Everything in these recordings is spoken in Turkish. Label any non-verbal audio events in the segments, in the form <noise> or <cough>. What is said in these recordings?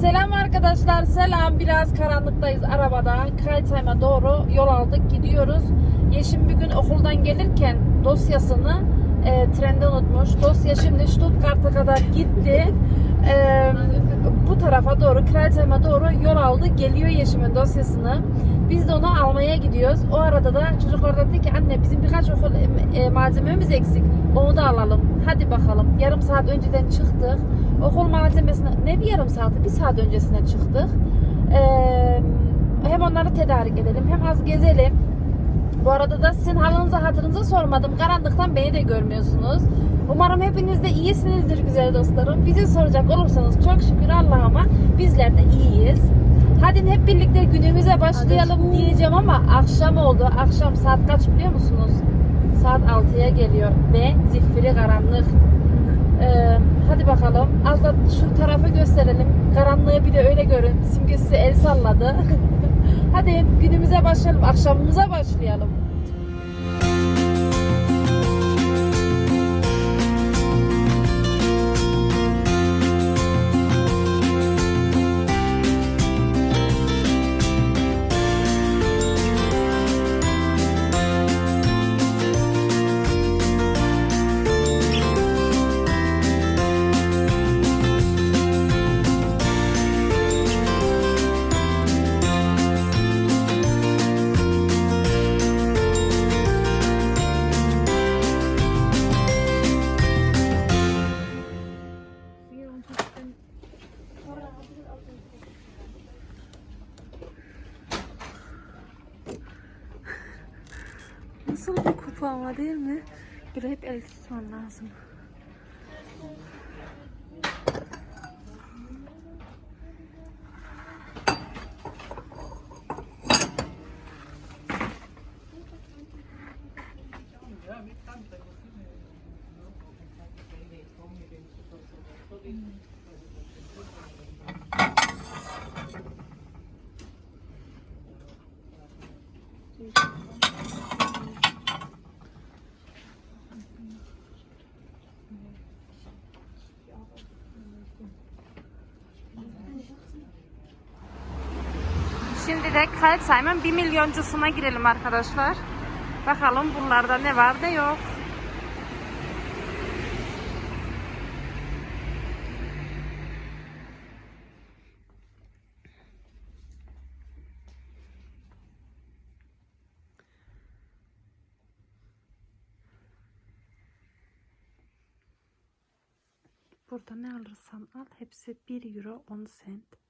Selam arkadaşlar, selam. Biraz karanlıktayız arabada. Kaytayma doğru yol aldık, gidiyoruz. Yeşim bir gün okuldan gelirken dosyasını e, trende unutmuş. Dosya şimdi Stuttgart'a kadar gitti. E, bu tarafa doğru, Kaytayma doğru yol aldı. Geliyor Yeşim'in dosyasını. Biz de onu almaya gidiyoruz. O arada da çocuklar dedi ki anne bizim birkaç okul e, malzememiz eksik. Onu da alalım. Hadi bakalım. Yarım saat önceden çıktık. Okul malzemesine ne bir yarım saati bir saat öncesine çıktık. Ee, hem onları tedarik edelim hem az gezelim. Bu arada da sizin halınıza hatırınıza sormadım. Karanlıktan beni de görmüyorsunuz. Umarım hepiniz de iyisinizdir güzel dostlarım. Bizi soracak olursanız çok şükür Allah'ıma bizler de iyiyiz. Hadi hep birlikte günümüze başlayalım diyeceğim ama akşam oldu. Akşam saat kaç biliyor musunuz? Saat 6'ya geliyor ve zifiri karanlık. Ee, hadi bakalım. Az da şu tarafı gösterelim. Karanlığı bir de öyle görün. Simge size el salladı. <laughs> hadi günümüze başlayalım. Akşamımıza başlayalım. Böyle hep el tutman lazım. Şimdi de Kaltzheim'in 1 milyoncusuna girelim arkadaşlar. Bakalım buralarda ne var ne yok. Burada ne alırsan al hepsi 1 euro 10 cent.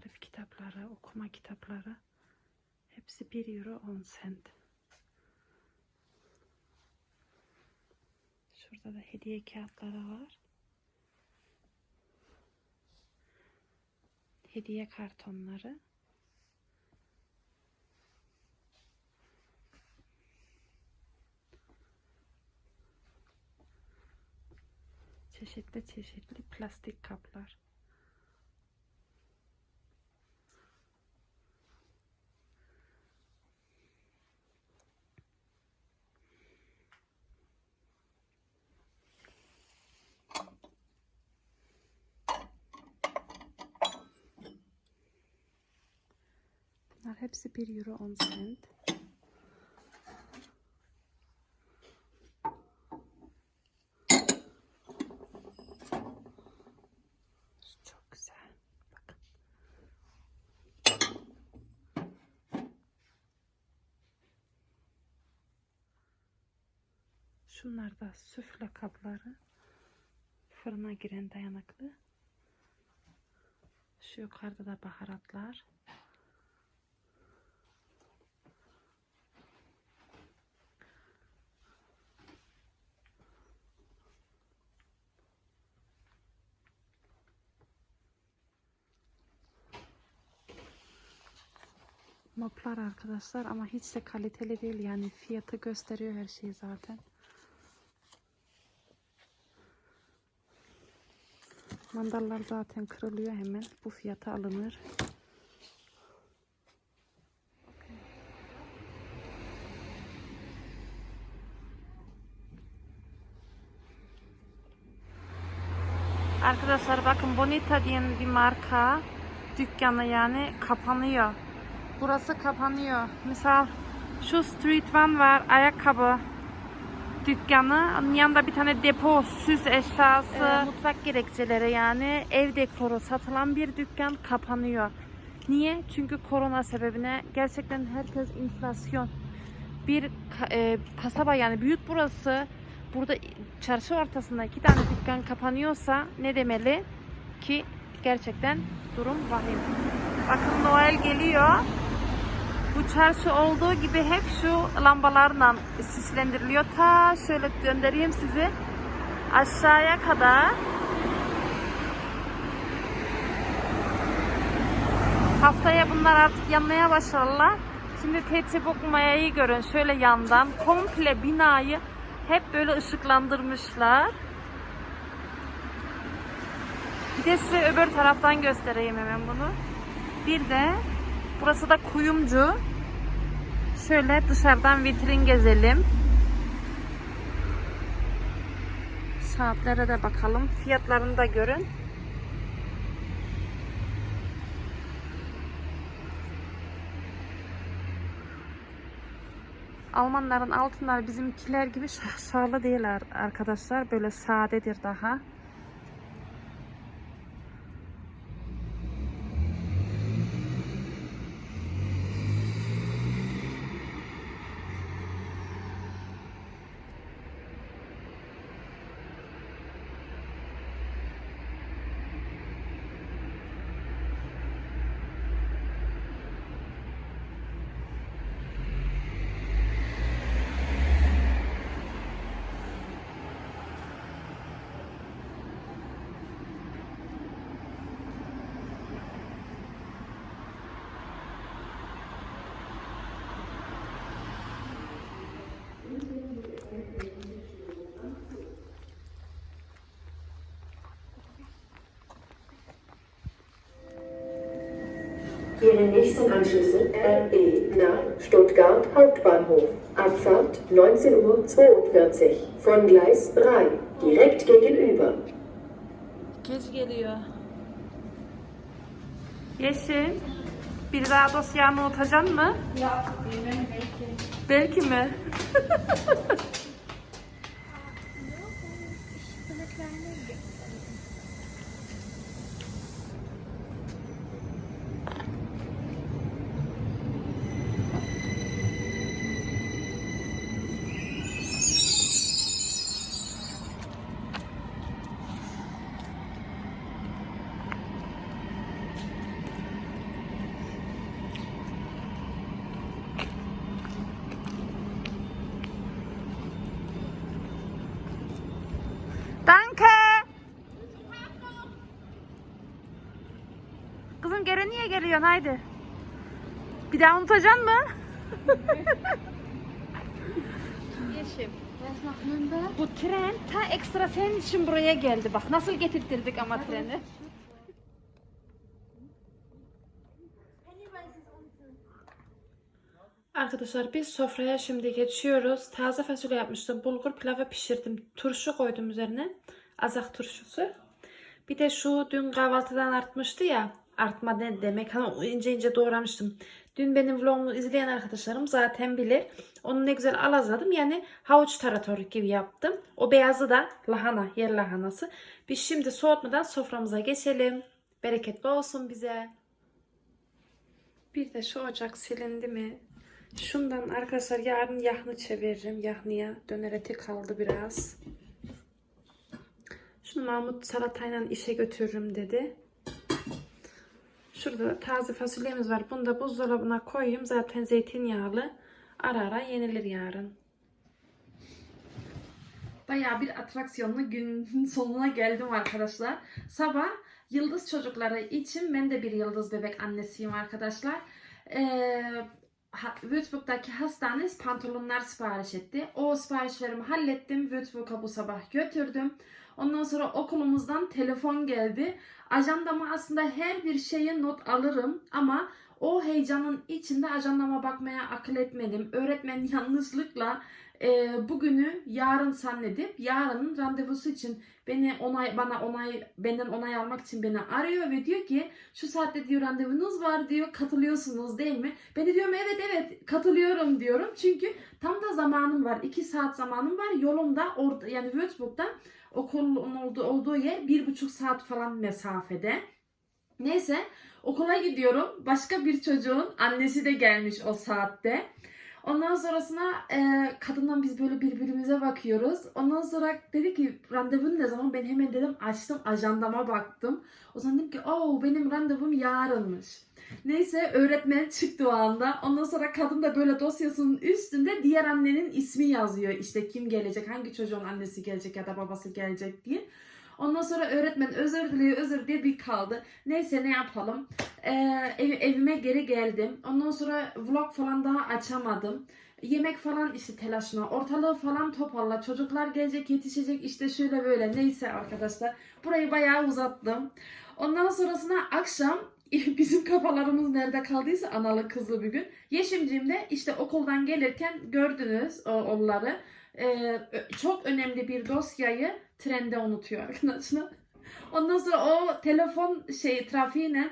Tarif kitapları, okuma kitapları hepsi 1 euro 10 cent. Şurada da hediye kağıtları var. Hediye kartonları. Çeşitli çeşitli plastik kaplar. Bunlar hepsi 1 euro 10 cent. Çok güzel. Bakın. Şunlar da süfle kapları. Fırına giren dayanıklı. Şu yukarıda da baharatlar. Moplar arkadaşlar ama hiç de kaliteli değil yani fiyatı gösteriyor her şeyi zaten. Mandallar zaten kırılıyor hemen. Bu fiyata alınır. Arkadaşlar bakın Bonita diye bir marka dükkanı yani kapanıyor. Burası kapanıyor. Misal şu Street One var ayakkabı dükkanı. Onun yanında bir tane depo, süs eşyası, mutfak gerekçeleri yani ev dekoru satılan bir dükkan kapanıyor. Niye? Çünkü korona sebebine gerçekten herkes enflasyon. Bir e, kasaba yani büyük burası. Burada çarşı ortasında iki tane dükkan kapanıyorsa ne demeli ki gerçekten durum vahim. Bakın Noel geliyor. Bu çarşı olduğu gibi hep şu lambalarla süslendiriliyor. Ta şöyle göndereyim sizi aşağıya kadar. Haftaya bunlar artık yanmaya başlarlar. Şimdi Tetibuk Maya'yı görün şöyle yandan. Komple binayı hep böyle ışıklandırmışlar. Bir de size öbür taraftan göstereyim hemen bunu. Bir de burası da kuyumcu. Şöyle dışarıdan vitrin gezelim. Saatlere de bakalım. Fiyatlarını da görün. Almanların altınları bizimkiler gibi şahşarlı değil ar- arkadaşlar. Böyle sadedir daha. Ihre nächsten Anschlüsse RE nach Stuttgart Hauptbahnhof. Abfahrt 19.42 Uhr von Gleis 3, direkt gegenüber. Geç geliyor. Yeşim. Bir daha dosyanı unutacaksın mı? Ya bilmem belki. Belki mi? <laughs> Bir daha unutacaksın mı? Yeşim. Bu tren ta ekstra senin için buraya geldi. Bak nasıl getirttirdik ama treni. Arkadaşlar biz sofraya şimdi geçiyoruz. Taze fasulye yapmıştım. Bulgur pilavı pişirdim. Turşu koydum üzerine. Azak turşusu. Bir de şu dün kahvaltıdan artmıştı ya. Artma ne demek? Hani ince ince doğramıştım. Dün benim vlogumu izleyen arkadaşlarım zaten bilir. Onu ne güzel alazladım. Yani havuç taratoru gibi yaptım. O beyazı da lahana, yer lahanası. Biz şimdi soğutmadan soframıza geçelim. Bereketli olsun bize. Bir de şu ocak silindi mi? Şundan arkadaşlar yarın yahni çeviririm. Yahniye döner eti kaldı biraz. Şunu Mahmut salatayla işe götürürüm dedi. Şurada da taze fasulyemiz var. Bunu da buzdolabına koyayım. Zaten zeytinyağlı. Ara ara yenilir yarın. Bayağı bir atraksiyonlu günün <laughs> sonuna geldim arkadaşlar. Sabah yıldız çocukları için ben de bir yıldız bebek annesiyim arkadaşlar. Ee, Würzburg'daki hastaneniz pantolonlar sipariş etti. O siparişlerimi hallettim. Würzburg'a bu sabah götürdüm. Ondan sonra okulumuzdan telefon geldi. Ajandama aslında her bir şeye not alırım ama o heyecanın içinde ajandama bakmaya akıl etmedim. Öğretmen yanlışlıkla e, bugünü yarın zannedip yarının randevusu için beni onay bana onay benden onay almak için beni arıyor ve diyor ki şu saatte diyor randevunuz var diyor katılıyorsunuz değil mi? Ben de diyorum evet evet katılıyorum diyorum. Çünkü tam da zamanım var. 2 saat zamanım var. Yolumda orada yani Würzburg'da okulun olduğu, olduğu yer bir buçuk saat falan mesafede. Neyse okula gidiyorum. Başka bir çocuğun annesi de gelmiş o saatte. Ondan sonrasına e, kadından biz böyle birbirimize bakıyoruz. Ondan sonra dedi ki randevun ne zaman? Ben hemen dedim açtım ajandama baktım. O zaman dedim ki oh benim randevum yarınmış. Neyse öğretmen çıktı o anda. Ondan sonra kadın da böyle dosyasının üstünde diğer annenin ismi yazıyor. İşte kim gelecek, hangi çocuğun annesi gelecek ya da babası gelecek diye. Ondan sonra öğretmen özür diliyor, özür diye bir kaldı. Neyse ne yapalım. Ee, ev- evime geri geldim. Ondan sonra vlog falan daha açamadım. Yemek falan işte telaşına, ortalığı falan toparla. Çocuklar gelecek, yetişecek işte şöyle böyle. Neyse arkadaşlar. Burayı bayağı uzattım. Ondan sonrasına akşam <laughs> bizim kafalarımız nerede kaldıysa analı kızlı bir gün. Yeşimciğim de işte okuldan gelirken gördünüz onları. Ee, çok önemli bir dosyayı trende unutuyor arkadaşlar. Ondan sonra o telefon şey trafiğine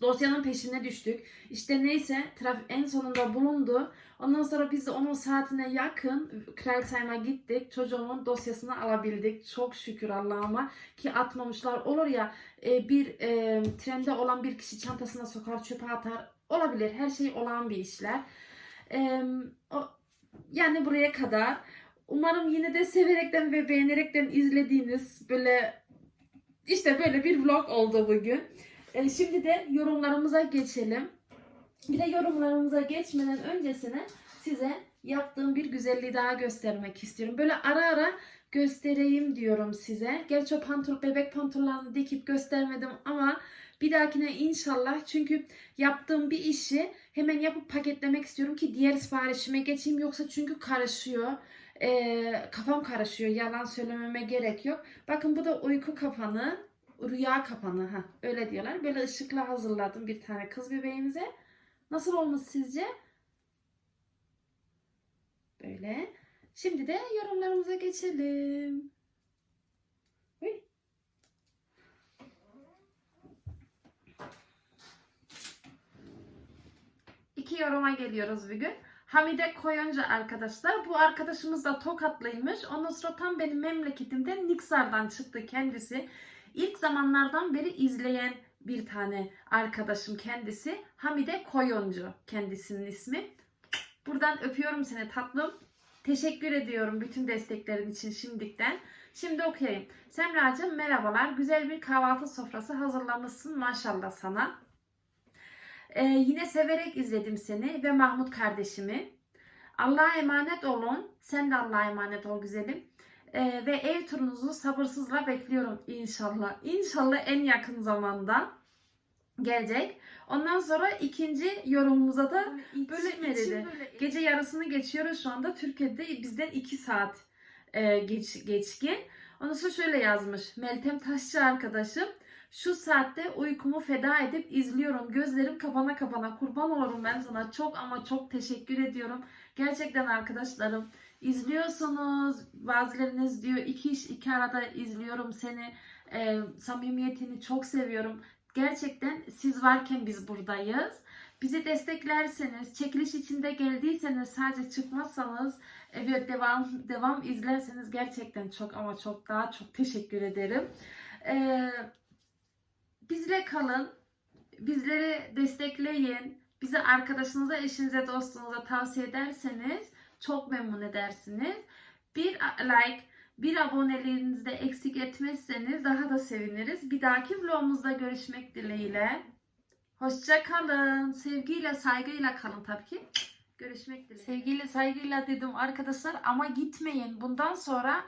dosyanın peşine düştük. İşte neyse trafik en sonunda bulundu. Ondan sonra biz de onun saatine yakın Kralsheim'a gittik. Çocuğumun dosyasını alabildik. Çok şükür Allah'ıma ki atmamışlar. Olur ya e, bir e, trende olan bir kişi çantasına sokar çöpe atar. Olabilir. Her şey olan bir işler. Yani buraya kadar. Umarım yine de severekten ve beğenerekten izlediğiniz böyle işte böyle bir vlog oldu bugün. E, şimdi de yorumlarımıza geçelim. Bir de yorumlarımıza geçmeden öncesine size yaptığım bir güzelliği daha göstermek istiyorum. Böyle ara ara göstereyim diyorum size. Gerçi o pantul, bebek pantolonlarını dikip göstermedim ama bir dahakine inşallah çünkü yaptığım bir işi hemen yapıp paketlemek istiyorum ki diğer siparişime geçeyim. Yoksa çünkü karışıyor. E, kafam karışıyor. Yalan söylememe gerek yok. Bakın bu da uyku kapanı. Rüya kapanı. ha öyle diyorlar. Böyle ışıkla hazırladım bir tane kız bebeğimize. Nasıl olmuş sizce? Böyle. Şimdi de yorumlarımıza geçelim. İki yoruma geliyoruz bugün. Hamide Koyuncu arkadaşlar. Bu arkadaşımız da Tokatlıymış. Ondan sonra tam benim memleketimde Niksar'dan çıktı kendisi. İlk zamanlardan beri izleyen bir tane arkadaşım kendisi. Hamide Koyuncu kendisinin ismi. Buradan öpüyorum seni tatlım. Teşekkür ediyorum bütün desteklerin için şimdiden. Şimdi okuyayım. Semracığım merhabalar. Güzel bir kahvaltı sofrası hazırlamışsın maşallah sana. Ee, yine severek izledim seni ve Mahmut kardeşimi. Allah'a emanet olun. Sen de Allah'a emanet ol güzelim. Ee, ve ev turunuzu sabırsızla bekliyorum inşallah. İnşallah en yakın zamanda gelecek. Ondan sonra ikinci yorumumuza da böyle dedi. Gece yarısını geçiyoruz şu anda. Türkiye'de bizden 2 saat e, geç, geçkin. Ondan sonra şöyle yazmış. Meltem Taşçı arkadaşım. Şu saatte uykumu feda edip izliyorum. Gözlerim kapana kapana. Kurban olurum ben sana. Çok ama çok teşekkür ediyorum. Gerçekten arkadaşlarım izliyorsunuz. Bazılarınız diyor iki iş iki arada izliyorum seni. E, samimiyetini çok seviyorum. Gerçekten siz varken biz buradayız. Bizi desteklerseniz, çekiliş içinde geldiyseniz, sadece çıkmazsanız ve devam devam izlerseniz gerçekten çok ama çok daha çok teşekkür ederim. Ee, bizle kalın, bizleri destekleyin. Bizi arkadaşınıza, eşinize, dostunuza tavsiye ederseniz çok memnun edersiniz. Bir like, bir aboneliğinizi de eksik etmezseniz daha da seviniriz. Bir dahaki vlogumuzda görüşmek dileğiyle. Hoşça kalın. Sevgiyle, saygıyla kalın tabii ki. Görüşmek dileğiyle. Sevgiyle, saygıyla dedim arkadaşlar ama gitmeyin. Bundan sonra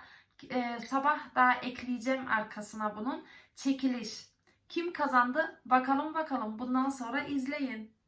e, sabah daha ekleyeceğim arkasına bunun. Çekiliş. Kim kazandı? Bakalım bakalım. Bundan sonra izleyin.